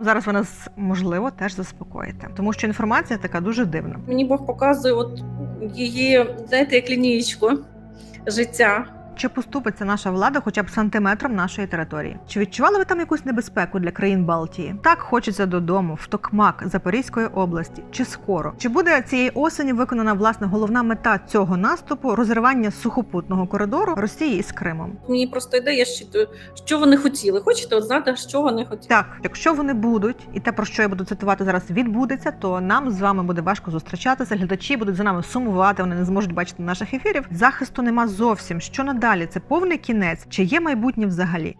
Зараз ви нас можливо теж заспокоїте, тому що інформація така дуже дивна. Мені Бог показує от її, знаєте, як лінієчку життя. Чи поступиться наша влада хоча б сантиметром нашої території? Чи відчували ви там якусь небезпеку для країн Балтії? Так хочеться додому, в Токмак Запорізької області. Чи скоро? Чи буде цієї осені виконана власне головна мета цього наступу розривання сухопутного коридору Росії із Кримом? Мені просто йде, я щитую, що вони хотіли. Хочете от знати, що вони хотіли? Так, якщо вони будуть, і те, про що я буду цитувати зараз, відбудеться, то нам з вами буде важко зустрічатися. Глядачі будуть за нами сумувати, вони не зможуть бачити наших ефірів. Захисту нема зовсім. Що надалі? Це повний кінець, чи є майбутнє взагалі?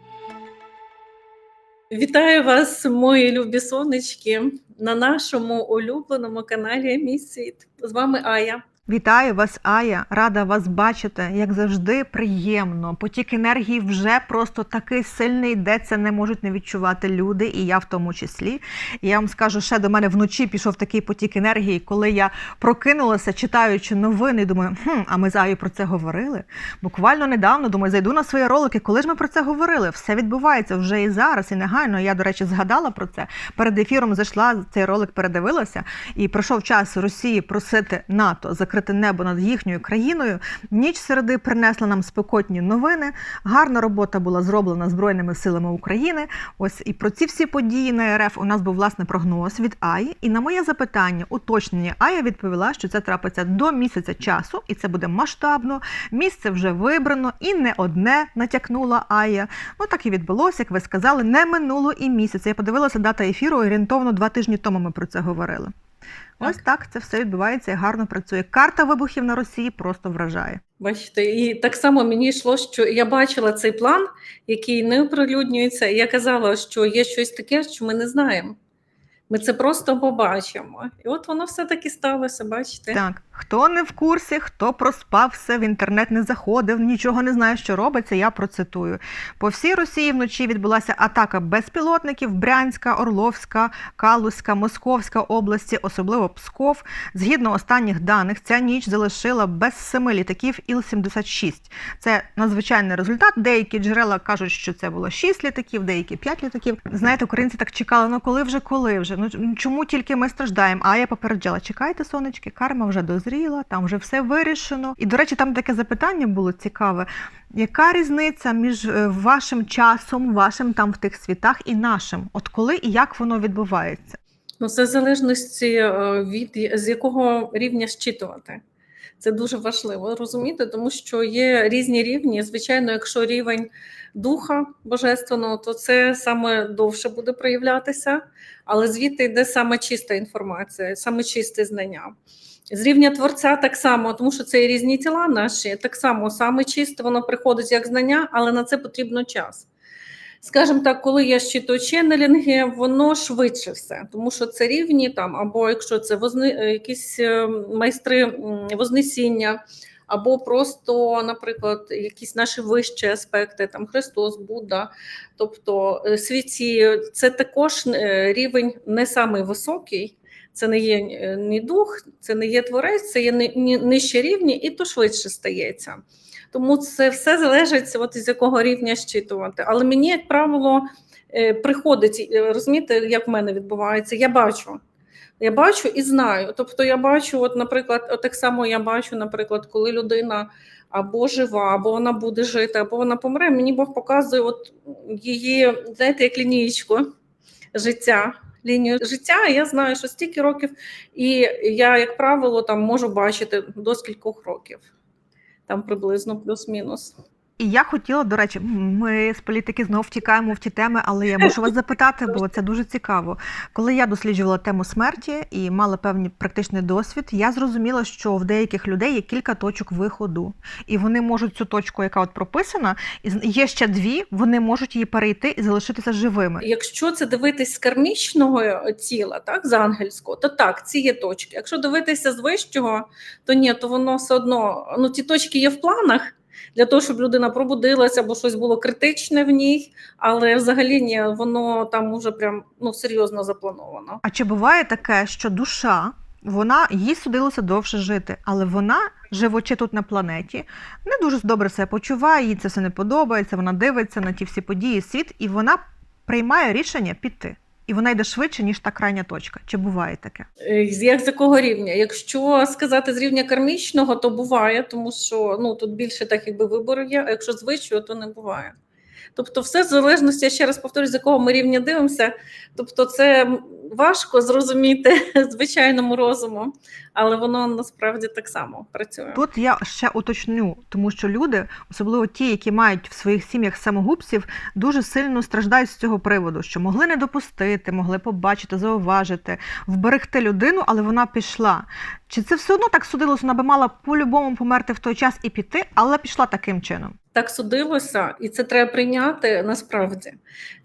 Вітаю вас, мої любі сонечки, на нашому улюбленому каналі Мій світ. З вами Ая. Вітаю вас, Ая! Рада вас бачити. Як завжди, приємно. Потік енергії вже просто такий сильний, де це не можуть не відчувати люди, і я в тому числі. І я вам скажу, ще до мене вночі пішов такий потік енергії, коли я прокинулася, читаючи новини, думаю, хм, а ми з Аєю про це говорили. Буквально недавно думаю, зайду на свої ролики. Коли ж ми про це говорили? Все відбувається вже і зараз, і негайно. Я, до речі, згадала про це. Перед ефіром зайшла цей ролик, передивилася, і пройшов час Росії просити НАТО закрити небо над їхньою країною. Ніч середи принесла нам спекотні новини. Гарна робота була зроблена Збройними силами України. Ось і про ці всі події на РФ у нас був власне прогноз від АІ. І на моє запитання, уточнення Ая відповіла, що це трапиться до місяця часу, і це буде масштабно. Місце вже вибрано і не одне натякнула Ая. Ну так і відбулося, як ви сказали, не минуло і місяця. Я подивилася дата ефіру орієнтовно два тижні тому. Ми про це говорили. Ось так це все відбувається і гарно працює. Карта вибухів на Росії просто вражає. Бачите, і так само мені йшло, що я бачила цей план, який не оприлюднюється. І я казала, що є щось таке, що ми не знаємо. Ми це просто побачимо. І от воно все таки сталося, бачите? Так, хто не в курсі, хто проспав все, в інтернет не заходив, нічого не знає, що робиться. Я процитую. По всій Росії вночі відбулася атака безпілотників Брянська, Орловська, Калузька, Московська області, особливо Псков. Згідно останніх даних, ця ніч залишила без семи літаків Іл-76. Це надзвичайний результат. Деякі джерела кажуть, що це було 6 літаків, деякі 5 літаків. Знаєте, українці так чекали, ну коли вже, коли вже? Ну чому тільки ми страждаємо? А я попереджала, чекайте, сонечки, карма вже дозріла, там вже все вирішено. І, до речі, там таке запитання було цікаве. Яка різниця між е, вашим часом, вашим там в тих світах і нашим? От коли і як воно відбувається? Ну, це в залежності е, від з якого рівня щитувати. Це дуже важливо розуміти, тому що є різні рівні. Звичайно, якщо рівень духа божественного, то це саме довше буде проявлятися, але звідти йде саме чиста інформація, саме чисте знання. З рівня творця так само, тому що це і різні тіла наші, так само саме чисте, воно приходить як знання, але на це потрібно час. Скажімо так, коли я щитую ченнелінги, воно швидше все, тому що це рівні там, або якщо це возни, якісь е, майстри вознесіння, або просто, наприклад, якісь наші вищі аспекти, там Христос, Будда, тобто е, світі, це також е, рівень не самий високий. Це не є е, ні дух, це не є творець, це є ни- ни- нижче рівні, і то швидше стається. Тому це все залежить от із якого рівня щитувати. Але мені, як правило, е, приходить, е, розумієте, як в мене відбувається, я бачу. Я бачу і знаю. Тобто я бачу, от, наприклад, от так само я бачу, наприклад, коли людина або жива, або вона буде жити, або вона помре. Мені Бог показує от її, знаєте, як лінієчку життя. Лінію життя, я знаю, що стільки років, і я, як правило, там можу бачити до скількох років, там приблизно плюс-мінус. І я хотіла, до речі, ми з політики знову втікаємо в ті теми, але я мушу вас запитати, бо це дуже цікаво. Коли я досліджувала тему смерті і мала певний практичний досвід, я зрозуміла, що в деяких людей є кілька точок виходу, і вони можуть цю точку, яка от прописана, і є ще дві, вони можуть її перейти і залишитися живими. Якщо це дивитись з кармічного тіла, так, з ангельського, то так, ці є точки. Якщо дивитися з вищого, то ні, то воно все одно, ну ті точки є в планах для того, щоб людина пробудилася, або щось було критичне в ній, але взагалі ні, воно там уже прям ну серйозно заплановано. А чи буває таке, що душа, вона їй судилося довше жити, але вона, живучи тут на планеті, не дуже добре себе почуває, їй це все не подобається, вона дивиться на ті всі події, світ, і вона приймає рішення піти. І вона йде швидше, ніж та крайня точка. Чи буває таке? Е, Як з якого рівня? Якщо сказати з рівня кармічного, то буває, тому що ну тут більше так якби вибору є, а якщо з вищого, то не буває. Тобто, все в залежності, я ще раз повторюю, з якого ми рівня дивимося. Тобто, це важко зрозуміти звичайному розуму, але воно насправді так само працює. Тут я ще уточню, тому що люди, особливо ті, які мають в своїх сім'ях самогубців, дуже сильно страждають з цього приводу, що могли не допустити, могли побачити, зауважити, вберегти людину, але вона пішла. Чи це все одно так судилось? Вона би мала по-любому померти в той час і піти, але пішла таким чином. Так судилося, і це треба прийняти насправді.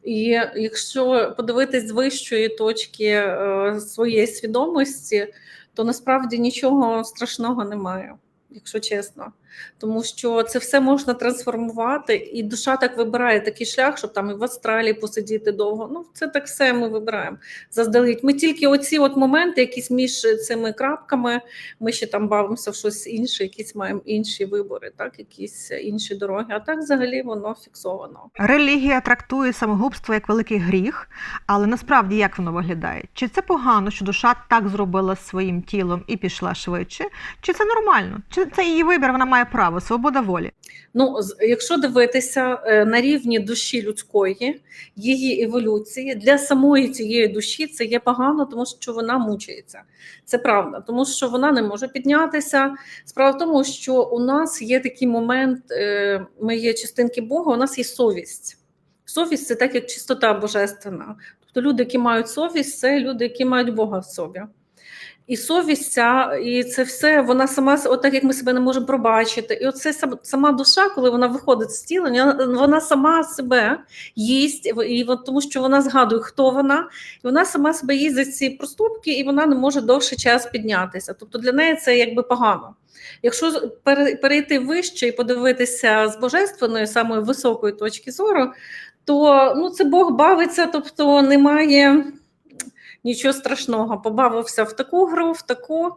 І якщо подивитись з вищої точки е, своєї свідомості, то насправді нічого страшного немає, якщо чесно. Тому що це все можна трансформувати, і душа так вибирає такий шлях, щоб там і в Австралії посидіти довго. Ну, це так все ми вибираємо заздалегідь. Ми тільки оці от моменти, якісь між цими крапками, ми ще там бавимося в щось інше, якісь маємо інші вибори, так, якісь інші дороги. А так взагалі воно фіксовано. Релігія трактує самогубство як великий гріх, але насправді як воно виглядає? Чи це погано, що душа так зробила своїм тілом і пішла швидше? Чи це нормально? Чи це її вибір? Вона має право, свобода волі? Ну, якщо дивитися е, на рівні душі людської, її еволюції для самої цієї душі це є погано, тому що вона мучається. Це правда, тому що вона не може піднятися. Справа в тому, що у нас є такий момент, е, ми є частинки Бога, у нас є совість. Совість це так, як чистота божественна. Тобто люди, які мають совість, це люди, які мають Бога в собі. І совість ця, і це все, вона сама, от так як ми себе не можемо пробачити. І оце сам- сама душа, коли вона виходить з тіла, вона- сама себе їсть, і тому що вона згадує, хто вона, і вона сама себе їсть за ці проступки, і вона не може довший час піднятися. Тобто для неї це якби погано. Якщо перейти вище і подивитися з божественної, самої високої точки зору, то ну, це Бог бавиться, тобто немає нічого страшного. Побавився в таку гру, в таку,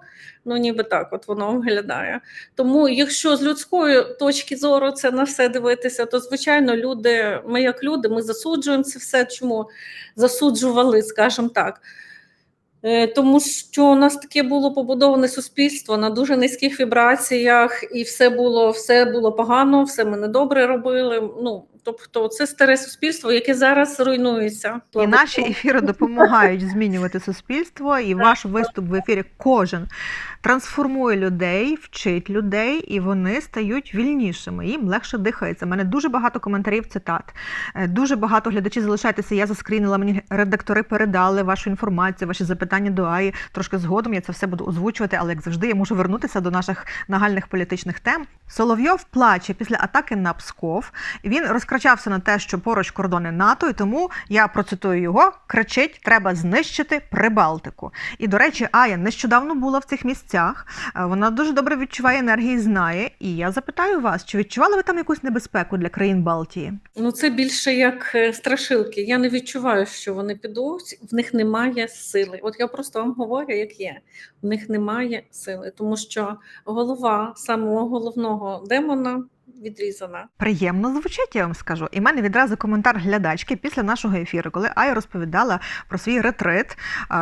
ну ніби так от воно виглядає. Тому, якщо з людської точки зору це на все дивитися, то звичайно, люди, ми як люди, ми засуджуємо це все. Чому засуджували, скажімо так. Е, Тому що у нас таке було побудоване суспільство на дуже низьких вібраціях, і все було, все було погано, все ми недобре робили. Ну тобто, це старе суспільство, яке зараз руйнується. І наші ефіри допомагають змінювати суспільство, і ваш виступ в ефірі кожен трансформує людей, вчить людей, і вони стають вільнішими. Їм легше дихається. У мене дуже багато коментарів, цитат. Е, Дуже багато глядачів залишайтеся. Я заскрінила, мені редактори передали вашу інформацію, ваші запитання до АІ. Трошки згодом я це все буду озвучувати, але як завжди, я можу вернутися до наших нагальних політичних тем. Соловйов плаче після атаки на Псков. Він розкрачався на те, що поруч кордони НАТО, і тому я процитую його: кричить: треба знищити Прибалтику. І до речі, Ая нещодавно була в цих місцях. Е, Вона дуже добре відчуває енергії, знає. І я запитаю вас, чи відчували ви там якусь небезпеку для країн Балтії? Ну, це більше як е, страшилки. Я не відчуваю, що вони підуть, в них немає сили. От я просто вам говорю, як є. В них немає сили, тому що голова самого головного демона відрізана. Приємно звучить, я вам скажу. І в мене відразу коментар глядачки після нашого ефіру, коли Ая розповідала про свій ретрит.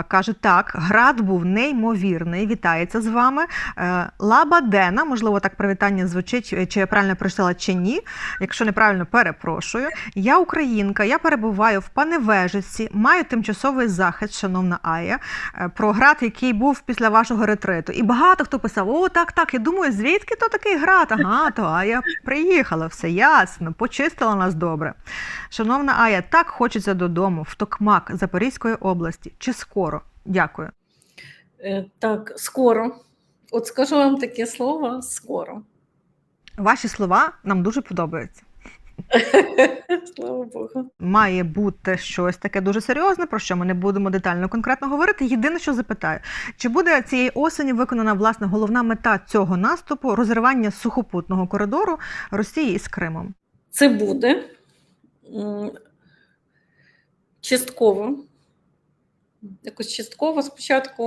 Каже: так, град був неймовірний. Вітається з вами. Е, Лаба Дена, можливо, так привітання звучить, е, чи я правильно прочитала, чи ні. Якщо неправильно, перепрошую. Я українка, я перебуваю в Паневежиці, маю тимчасовий захист, шановна Ая, е, про град, який був після вашого ретриту. І багато хто писав: О, так, так. Я думаю, звідки то такий град? Ага, то Ая приїхала, все ясно, почистила нас добре. Шановна Ая, так хочеться додому, в Токмак Запорізької області. Чи скоро? Дякую. Е, Так, скоро. От скажу вам таке слово скоро. Ваші слова нам дуже подобаються. Слава Богу. Має бути щось таке дуже серйозне, про що ми не будемо детально конкретно говорити. Єдине, що запитаю, чи буде цієї осені виконана власне головна мета цього наступу розривання сухопутного коридору Росії із Кримом? Це буде частково. Якось частково спочатку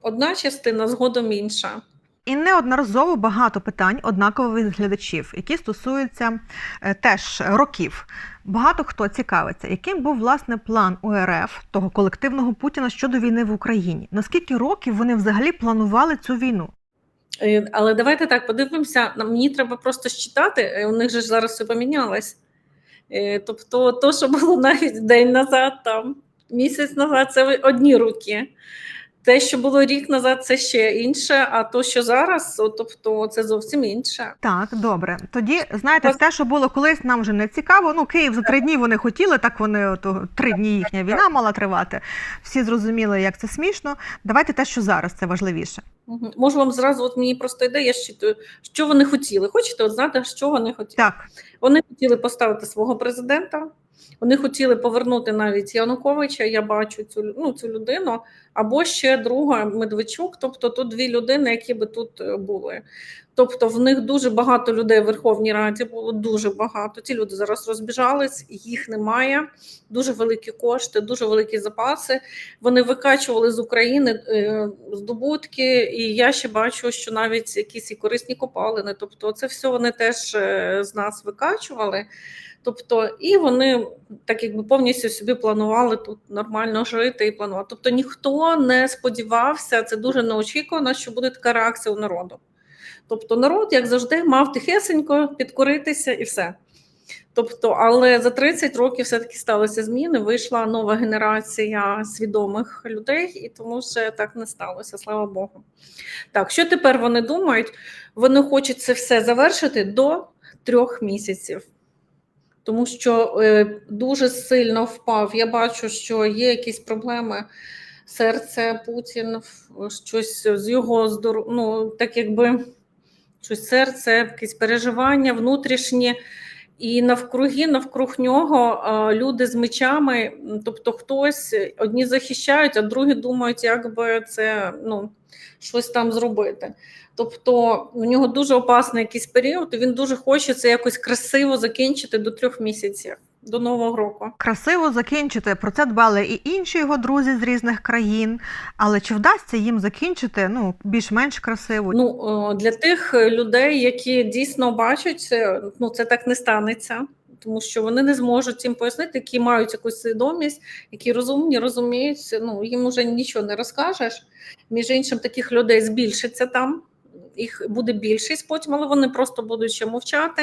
одна частина, згодом інша. І неодноразово багато питань однаково від глядачів, які стосуються е, теж років. Багато хто цікавиться, яким був власне план УРФ того колективного Путіна щодо війни в Україні. Наскільки років вони взагалі планували цю війну? Е, Але давайте так подивимося. Мені треба просто считати, е, у них же ж зараз все помінялось. Тобто, то, що було навіть день назад, там, місяць назад, це одні роки. Те, що було рік назад, це ще інше, а то, що зараз, тобто, це зовсім інше. Так, добре. Тоді знаєте, Ось- те, що було колись, нам вже не цікаво. Ну, Київ за три дні вони хотіли, так вони ото три дні їхня війна мала тривати. Всі зрозуміли, як це смішно. Давайте те, що зараз це важливіше. Мгм. Можу вам зразу, от мені просто йде, я щитую, що вони хотіли. Хочете от знати, що вони хотіли? Так, Вони хотіли поставити свого президента. Вони хотіли повернути навіть Януковича. Я бачу цю ну, цю людину, або ще друга Медведчук. Тобто тут дві людини, які би тут е, були. Тобто, в них дуже багато людей в Верховній Раді було дуже багато. Ці люди зараз розбіжались, їх немає. Дуже великі кошти, дуже великі запаси. Вони викачували з України е, здобутки, і я ще бачу, що навіть якісь і корисні копалини. Тобто, це все вони теж е, з нас викачували. Тобто, і вони так якби повністю собі планували тут нормально жити і планувати. Тобто ніхто не сподівався, це дуже неочікувано, що буде така реакція у народу. Тобто, народ, як завжди, мав тихесенько підкоритися і все. Тобто, але за 30 років все-таки сталися зміни. Вийшла нова генерація свідомих людей, і тому вже так не сталося, слава Богу. Так, що тепер вони думають? Вони хочуть це все завершити до трьох місяців. Тому що е, дуже сильно впав. Я бачу, що є якісь проблеми. Серце Путін, щось з його здоров... ну, так якби щось серце, якісь переживання внутрішні. І навкруги, навкруг нього е, люди з мечами, тобто хтось одні захищають, а другі думають, як би це ну, щось там зробити. Тобто у нього дуже опасний якийсь період, і він дуже хоче це якось красиво закінчити до трьох місяців, до Нового року. красиво закінчити. Про це дбали і інші його друзі з різних країн. Але чи вдасться їм закінчити ну більш-менш красиво? Ну, для тих людей, які дійсно бачать, ну, це так не станеться. Тому що вони не зможуть їм пояснити, які мають якусь свідомість, які розумні, розуміють, ну їм уже нічого не розкажеш. Між іншим, таких людей збільшиться там, їх буде більшість потім, але вони просто будуть ще мовчати.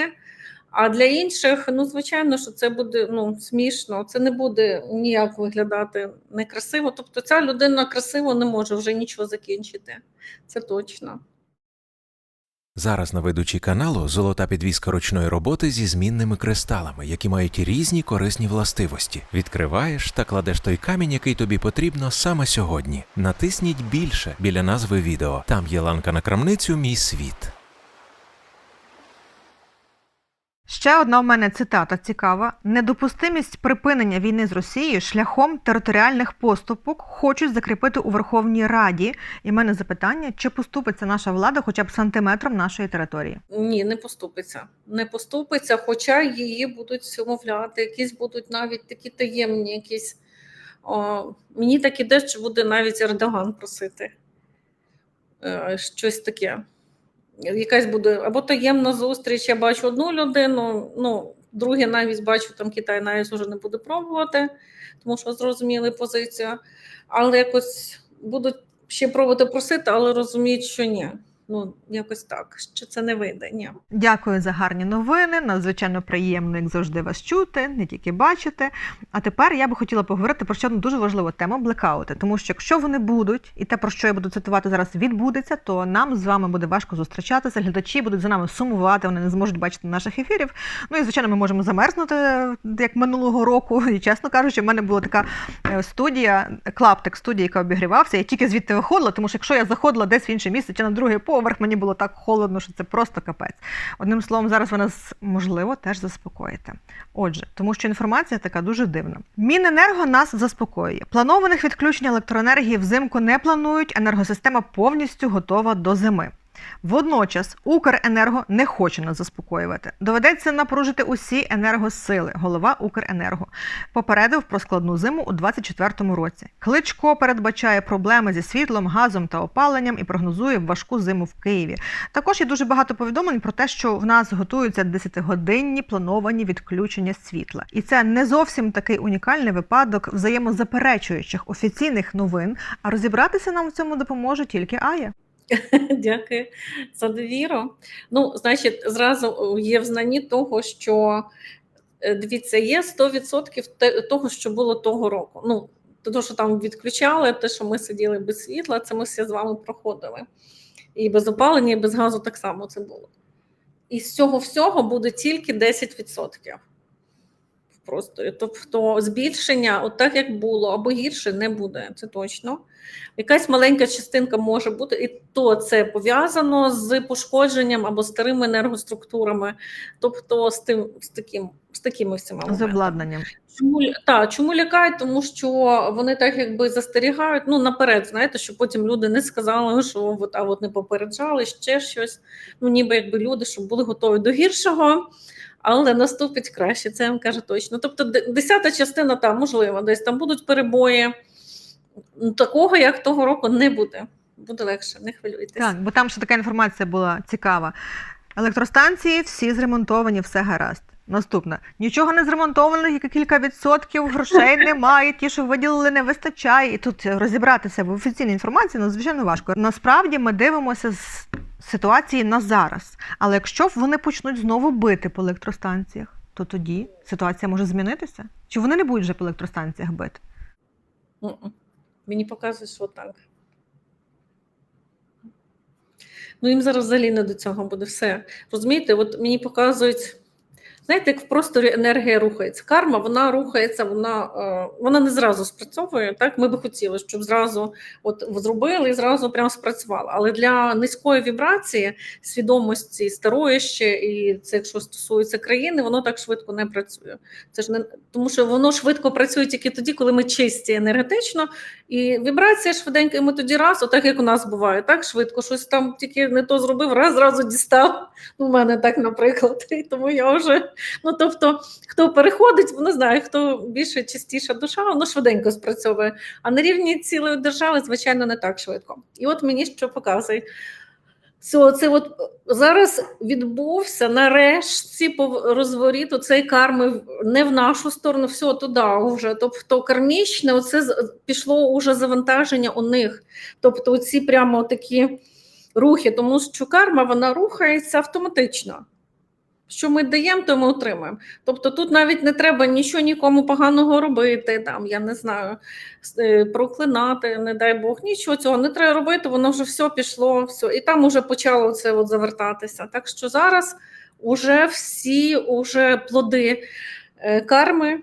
А для інших, ну звичайно, що це буде ну, смішно, це не буде ніяк виглядати некрасиво. Тобто ця людина красиво не може вже нічого закінчити. Це точно. Зараз на ведучій каналу золота підвіска ручної роботи зі змінними кристалами, які мають різні корисні властивості. Відкриваєш та кладеш той камінь, який тобі потрібно саме сьогодні. Натисніть більше біля назви відео. Там є ланка на крамницю Мій світ. Ще одна в мене цитата цікава: недопустимість припинення війни з Росією шляхом територіальних поступок хочуть закріпити у Верховній Раді. І в мене запитання: чи поступиться наша влада хоча б сантиметром нашої території? Ні, не поступиться. Не поступиться, хоча її будуть умовляти, якісь будуть навіть такі таємні, якісь. О, мені так іде, що буде навіть Ердоган просити е, щось таке. Якась буде або таємна зустріч. Я бачу одну людину, ну, друге навіть бачу, там Китай навіть вже не буде пробувати, тому що зрозуміли позицію. Але якось будуть ще пробувати просити, але розуміють, що ні. Ну, якось так, що це не. Ні. Дякую за гарні новини. Надзвичайно приємно, як завжди, вас чути, не тільки бачити. А тепер я би хотіла поговорити про ще одну дуже важливу тему блекаути. Тому що якщо вони будуть, і те, про що я буду цитувати зараз, відбудеться, то нам з вами буде важко зустрічатися. Глядачі будуть за нами сумувати, вони не зможуть бачити наших ефірів. Ну і звичайно, ми можемо замерзнути як минулого року. І чесно кажучи, в мене була така е, студія, клаптик студії, яка обігрівався. Я тільки звідти виходила, тому що якщо я заходила десь в інше місце чи на другий поверх, мені було так холодно, що це просто капець. Одним словом, зараз ви нас можливо теж заспокоїте. Отже, тому що інформація така дуже дивна. Міненерго нас заспокоює. Планованих відключень електроенергії взимку не планують. Енергосистема повністю готова до зими. Водночас Укренерго не хоче нас заспокоювати. Доведеться напружити усі енергосили. Голова Укренерго попередив про складну зиму у 2024 році. Кличко передбачає проблеми зі світлом, газом та опаленням і прогнозує важку зиму в Києві. Також є дуже багато повідомлень про те, що в нас готуються 10-годинні плановані відключення світла, і це не зовсім такий унікальний випадок взаємозаперечуючих офіційних новин. А розібратися нам в цьому допоможе тільки Ая. Дякую за довіру. Ну, значить, зразу є в знанні того, що е, дивіться, є 100% того, що було того року. Ну, те, що там відключали, те, що ми сиділи без світла, це ми все з вами проходили. І без опалення, і без газу так само це було. І з цього всього буде тільки 10% в просторі. Тобто збільшення, от так як було, або гірше не буде, це точно. Якась маленька частинка може бути, і то це пов'язано з пошкодженням або старими енергоструктурами, тобто з тим з таким з такими всіма З обладнанням. Чому та чому лякають? Тому що вони так якби застерігають. Ну наперед, знаєте, щоб потім люди не сказали, що от, а от не попереджали ще щось. Ну ніби якби люди, щоб були готові до гіршого. Але наступить краще, це я вам кажу точно. Тобто, десята частина там можливо, десь там будуть перебої. Ну, Такого, як того року, не буде. Буде легше, не хвилюйтесь. Так, бо там ще така інформація була цікава. Електростанції всі зремонтовані, все гаразд. Наступне. Нічого не зремонтовано, кілька відсотків грошей немає, ті, що виділили, не вистачає. І тут розібратися в офіційній інформації надзвичайно важко. Насправді ми дивимося з ситуації на зараз. Але якщо вони почнуть знову бити по електростанціях, то тоді ситуація може змінитися? Чи вони не будуть вже по електростанціях бити? Мені показують, що так. Ну, їм зараз взагалі не до цього буде все. Розумієте, от мені показують, знаєте, як в просторі енергія рухається. Карма, вона рухається, вона, е, вона не зразу спрацьовує. Так, ми би хотіли, щоб зразу от зробили і зразу прямо спрацювало. Але для низької вібрації, свідомості старої ще, і це якщо стосується країни, воно так швидко не працює. Це ж не тому, що воно швидко працює тільки тоді, коли ми чисті енергетично, і вібрація швиденько, і ми тоді раз, отак як у нас буває, так швидко, щось там тільки не то зробив, раз зразу дістав. У мене так, наприклад. І тому я вже, ну тобто, хто переходить, воно знає, хто більше чистіша душа, воно швиденько спрацьовує. А на рівні цілої держави, звичайно, не так швидко. І от мені що показує. Це, це от зараз відбувся нарешті розворіт цей карми не в нашу сторону, все туди вже. Тобто кармічне, оце пішло уже завантаження у них. Тобто, оці прямо такі рухи, тому що карма вона рухається автоматично. Що ми даємо, то ми отримаємо. Тобто тут навіть не треба нічого нікому поганого робити, там, я не знаю, е, проклинати, не дай Бог, нічого цього не треба робити, воно вже все пішло, все. І там вже почало це от завертатися. Так що зараз уже всі уже плоди е, карми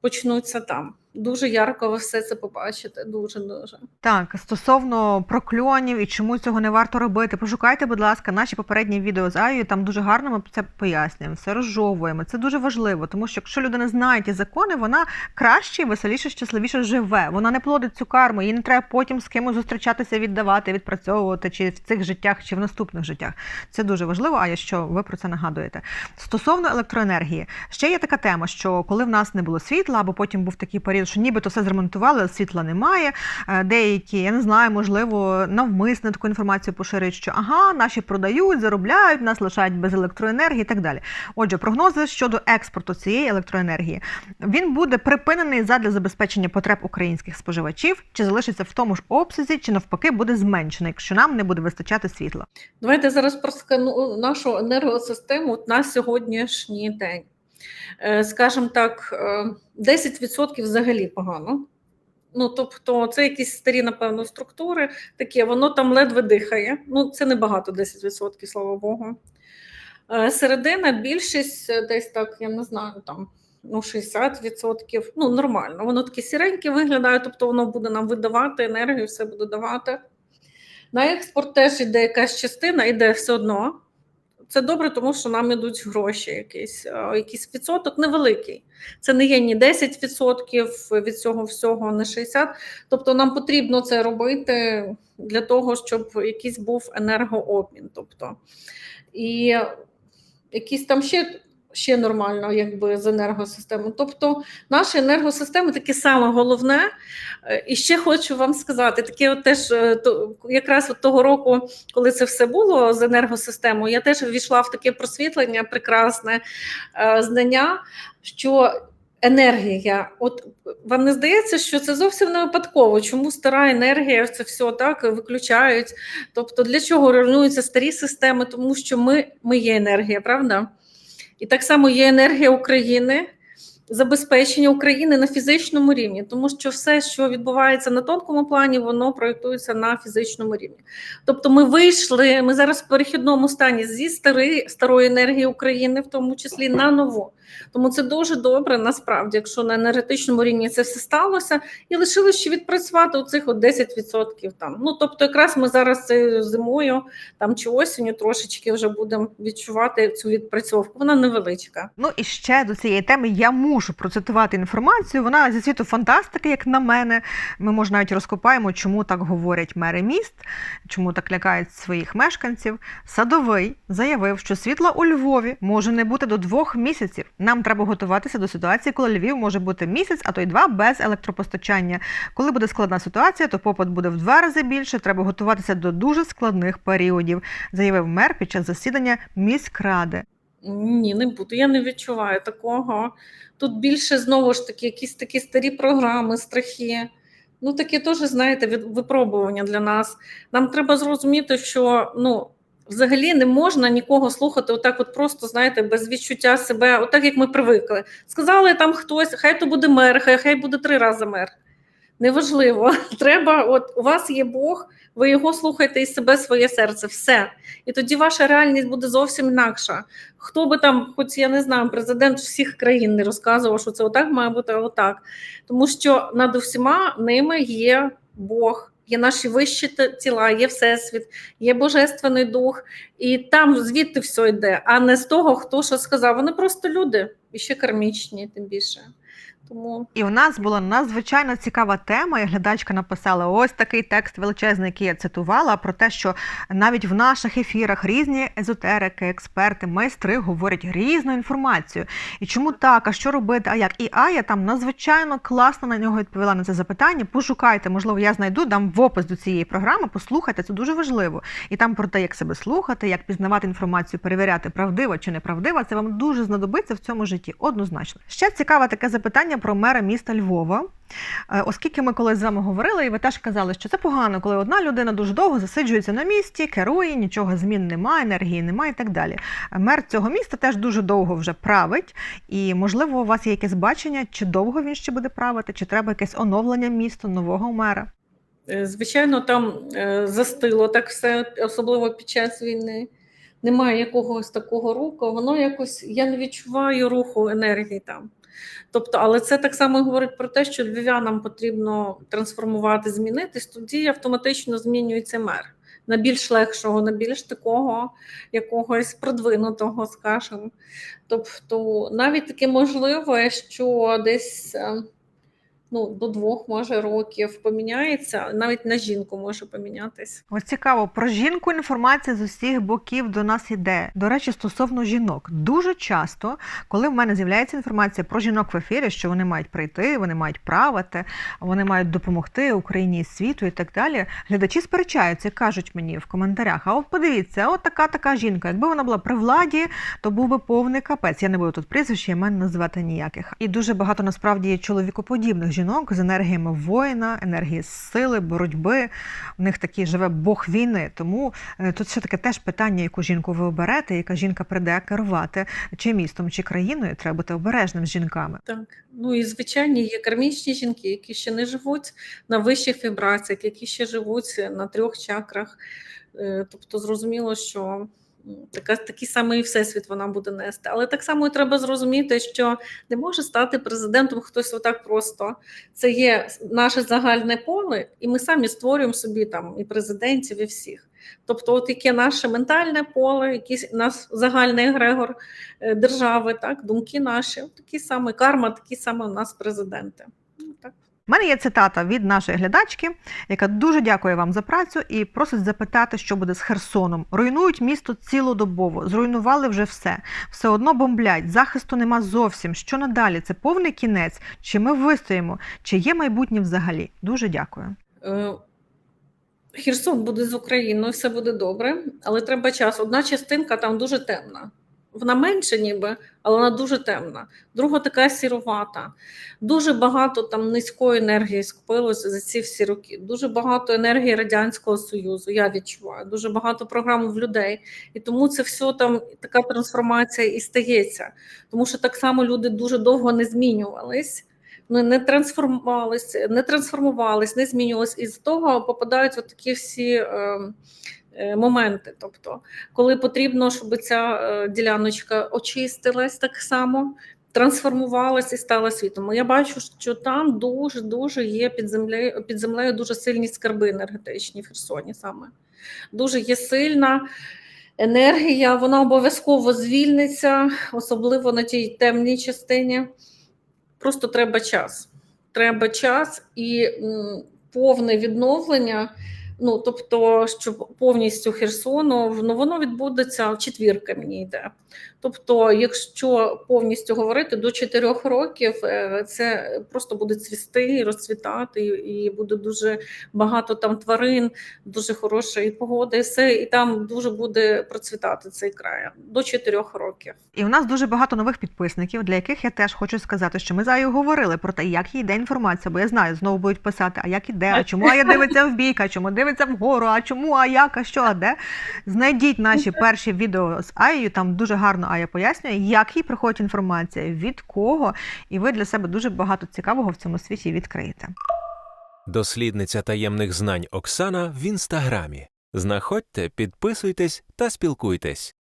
почнуться там. Дуже ярко ви все це побачите. Дуже дуже. Так, стосовно прокльонів і чому цього не варто робити, пошукайте, будь ласка, наші попередні відео з Аєю, там дуже гарно ми це пояснюємо, все розжовуємо. Це дуже важливо, тому що якщо людина знає ті закони, вона краще, веселіше, щасливіше живе. Вона не плодить цю карму, їй не треба потім з кимось зустрічатися, віддавати, відпрацьовувати, чи в цих життях, чи в наступних життях. Це дуже важливо, а що ви про це нагадуєте. Стосовно електроенергії, ще є така тема, що коли в нас не було світла, або потім був такий період, що нібито все зремонтували, світла немає. Е, Деякі, я не знаю, можливо, навмисно таку інформацію поширюють, що ага, наші продають, заробляють, нас лишають без електроенергії і так далі. Отже, прогнози щодо експорту цієї електроенергії він буде припинений задля забезпечення потреб українських споживачів, чи залишиться в тому ж обсязі, чи навпаки буде зменшений, якщо нам не буде вистачати світла. Давайте зараз проскану нашу енергосистему на сьогоднішній день. Е, Скажімо так, е, 10% взагалі погано. Ну, тобто, це якісь старі, напевно, структури, таке, воно там ледве дихає. Ну, це небагато 10%, слава Богу. Е, Середина, більшість е, десь так, я не знаю, там ну, 60%. Ну, нормально. Воно таке сіреньке виглядає, тобто воно буде нам видавати енергію, все буде давати. На експорт теж іде якась частина, іде все одно. Це добре, тому що нам ідуть гроші, якийсь, е, якийсь відсоток невеликий. Це не є ні 10% від цього всього, не 60%. Тобто нам потрібно це робити для того, щоб якийсь був енергообмін. Тобто, і якісь там ще. Ще нормально, якби з енергосистемою. Тобто, наша енергосистема таке саме головне. Е, І ще хочу вам сказати: таке, от теж е, то якраз от того року, коли це все було з енергосистемою, я теж ввійшла в таке просвітлення, прекрасне е, знання, що енергія, от вам не здається, що це зовсім не випадково. Чому стара енергія це все так виключають? Тобто, для чого руйнуються старі системи? Тому що ми, ми є енергія, правда? І так само є енергія України, забезпечення України на фізичному рівні, тому що все, що відбувається на тонкому плані, воно проєктується на фізичному рівні. Тобто, ми вийшли, ми зараз в перехідному стані зі старої, старої енергії України, в тому числі на нову. Тому це дуже добре, насправді, якщо на енергетичному рівні це все сталося, і лишилось ще відпрацювати оцих от 10% там. Ну тобто, якраз ми зараз зимою там чи осінню трошечки вже будемо відчувати цю відпрацьовку. Вона невеличка. Ну і ще до цієї теми я мушу процитувати інформацію. Вона зі світу фантастики, як на мене. Ми може навіть розкопаємо, чому так говорять мери міст, чому так лякають своїх мешканців. Садовий заявив, що світла у Львові може не бути до двох місяців. Нам треба готуватися до ситуації, коли Львів може бути місяць, а то й два без електропостачання. Коли буде складна ситуація, то попит буде в два рази більше. Треба готуватися до дуже складних періодів, заявив мер під час засідання міськради. Ні, не буду. Я не відчуваю такого. Тут більше знову ж таки якісь такі старі програми, страхи. Ну, таке теж, знаєте, від- випробування для нас. Нам треба зрозуміти, що ну, взагалі не можна нікого слухати отак, от просто, знаєте, без відчуття себе, отак, як ми привикли. Сказали там хтось, хай то буде мер, хай, хай буде три рази мер. Неважливо. Треба, от у вас є Бог, ви його слухаєте і себе, своє серце, все. І тоді ваша реальність буде зовсім інакша. Хто би там, хоч я не знаю, президент всіх країн не розказував, що це отак має бути, отак. Тому що над усіма ними є Бог, є наші вищі тіла, є Всесвіт, є Божественний Дух, і там звідти все йде, а не з того, хто що сказав. Вони просто люди, і ще кармічні, тим більше. Тому І у нас була надзвичайно цікава тема. І глядачка написала ось такий текст величезний, який я цитувала, про те, що навіть в наших ефірах різні езотерики, експерти, майстри говорять різну інформацію. І чому так? А що робити? А як? І Ая там надзвичайно класно на нього відповіла на це запитання. Пошукайте, можливо, я знайду, дам в опис до цієї програми. Послухайте, це дуже важливо. І там про те, як себе слухати, як пізнавати інформацію, перевіряти, правдива чи неправдива. Це вам дуже знадобиться в цьому житті. Однозначно. Ще цікаве таке запитання про мера міста Львова. Е, Оскільки ми колись з вами говорили, і ви теж казали, що це погано, коли одна людина дуже довго засиджується на місці, керує, нічого змін немає, енергії немає і так далі. Е, Мер цього міста теж дуже довго вже править, і можливо, у вас є якесь бачення, чи довго він ще буде правити, чи треба якесь оновлення міста, нового мера. Е, Звичайно, там застило так все, особливо під час війни. Немає якогось такого руху, воно якось я не відчуваю руху енергії там. Тобто, але це так само говорить про те, що львів'янам потрібно трансформувати, змінитись, тоді автоматично змінюється мер на більш легшого, на більш такого якогось продвинутого, скажімо. Тобто, навіть таке можливе, що десь. Ну, до двох може років поміняється, навіть на жінку може помінятись. Ось цікаво, про жінку інформація з усіх боків до нас іде. До речі, стосовно жінок. Дуже часто, коли в мене з'являється інформація про жінок в ефірі, що вони мають прийти, вони мають правити, вони мають допомогти Україні і світу і так далі. Глядачі сперечаються кажуть мені в коментарях: а от подивіться, от така така жінка. Якби вона була при владі, то був би повний капець. Я не буду тут прізвища, імен називати ніяких. І дуже багато насправді чоловікоподібних жінок з енергіями воїна, енергії сили, боротьби. У них такий живе Бог війни. Тому е, тут ще таке теж питання, яку жінку ви оберете, яка жінка прийде керувати чи містом, чи країною. Треба бути обережним з жінками. Так. Ну і звичайно, є кармічні жінки, які ще не живуть на вищих вібраціях, які ще живуть на трьох чакрах. Е, Тобто, зрозуміло, що така, такий самий всесвіт вона буде нести. Але так само і треба зрозуміти, що не може стати президентом хтось отак просто. Це є наше загальне поле, і ми самі створюємо собі там і президентів, і всіх. Тобто, от яке наше ментальне поле, якийсь наш загальний егрегор е, держави, так, думки наші, такі саме карма, такі саме у нас президенти. У мене є цитата від нашої глядачки, яка дуже дякує вам за працю і просить запитати, що буде з Херсоном. Руйнують місто цілодобово, зруйнували вже все. Все одно бомблять, захисту нема зовсім. Що надалі? Це повний кінець? Чи ми вистоїмо? Чи є майбутнє взагалі? Дуже дякую. Е, Херсон буде з Україною, все буде добре, але треба час. Одна частинка там дуже темна. Вона менше, ніби, але вона дуже темна. Друга така сіровата. Дуже багато там низької енергії скопилося за ці всі роки. Дуже багато енергії Радянського Союзу. Я відчуваю, дуже багато програм в людей. І тому це все там така трансформація і стається. Тому що так само люди дуже довго не змінювались ну, не трансформувалися, не трансформувались, не змінювалися. І з того попадають от такі всі е, моменти. Тобто, коли потрібно, щоб ця е, діляночка очистилась так само. Трансформувалася і стала світом. Я бачу, що там дуже дуже є під землею під землею дуже сильні скарби енергетичні в Херсоні. Саме дуже є сильна енергія. Вона обов'язково звільниться, особливо на тій темній частині. Просто треба час. Треба час і повне відновлення. Ну, тобто, що повністю Херсону, ну, воно відбудеться четвірка, мені йде. Тобто, якщо повністю говорити до 4 років, е, це просто буде цвісти, розцвітати, і буде дуже багато там тварин, дуже хороша і погода, і все, і там дуже буде процвітати цей край до 4 років. І у нас дуже багато нових підписників, для яких я теж хочу сказати, що ми з Аєю говорили про те, як їй йде інформація, бо я знаю, знову будуть писати, а як іде, а чому Ая дивиться в бік, а чому дивиться вгору, а чому, а як, а що, а де. Знайдіть наші перші відео з Аєю, там дуже гарно Ая пояснює, як їй приходить інформація, від кого, і ви для себе дуже багато цікавого в цьому світі відкриєте. Дослідниця таємних знань Оксана в інстаграмі. Знаходьте, підписуйтесь та спілкуйтесь.